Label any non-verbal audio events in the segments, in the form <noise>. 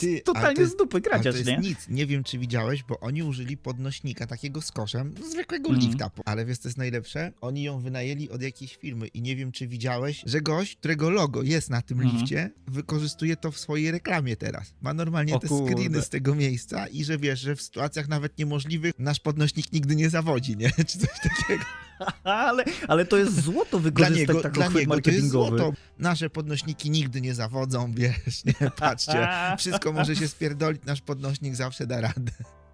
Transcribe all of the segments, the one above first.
Ty, totalnie to jest- z dupy graciarz, jest nie? nic, nie wiem czy widziałeś, bo oni użyli podnośnika takiego z koszem, zwykłego Mhm. lifta. Ale wiesz co jest najlepsze? Oni ją wynajęli od jakiejś firmy i nie wiem czy widziałeś, że gość, którego logo jest na tym Mhm. lifcie, wykorzystuje to w swojej reklamie teraz. Ma normalnie O te kurde. screeny z tego miejsca i że wiesz, że w sytuacjach nawet niemożliwych nasz podnośnik nigdy nie zawodzi, nie? <laughs> Czy coś takiego. <laughs> Ale, ale to jest złoto Dla wykorzystać niego, taki dla niego to jest złoto. Nasze podnośniki nigdy nie zawodzą, wiesz, nie? <laughs> Patrzcie. Wszystko może się spierdolić, nasz podnośnik zawsze da radę.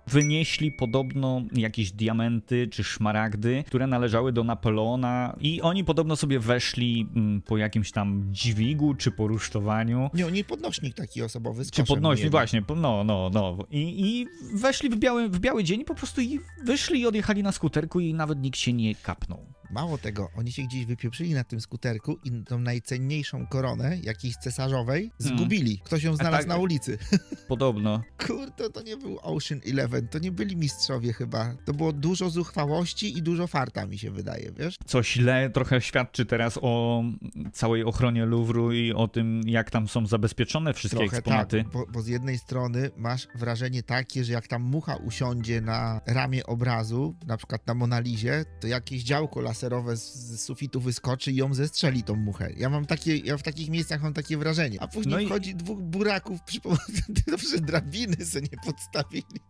Wynieśli podobno jakieś diamenty czy szmaragdy, które należały do Napoleona i oni podobno sobie weszli mm, po jakimś tam dźwigu czy po rusztowaniu. Nie, nie podnośnik taki osobowy z Czy podnośnik, właśnie, po- no, no, no. I, I weszli w biały, w biały dzień, po prostu i wyszli i odjechali na skuterku i nawet nikt się nie kapnął. Mało tego, oni się gdzieś wypieprzyli na tym skuterku i tą najcenniejszą koronę, jakiejś cesarzowej, zgubili. Ktoś ją znalazł tak. na ulicy. <laughs> Podobno. Kurde, to nie był Ocean Eleven, to nie byli mistrzowie chyba. To było dużo zuchwałości i dużo farta, mi się wydaje, wiesz? Co źle trochę świadczy teraz o całej ochronie Louvru i o tym, jak tam są zabezpieczone wszystkie Trochę eksponaty. tak, bo, bo z jednej strony masz wrażenie takie, że jak tam mucha usiądzie na ramię obrazu, na przykład na Monalizie, to jakieś działko laserowe z, z sufitu wyskoczy i ją zestrzeli tą muchę. Ja mam takie, ja w takich miejscach mam takie wrażenie. A później No i- wchodzi dwóch buraków przy pomocy, <laughs> dobrze drabiny se nie podstawili.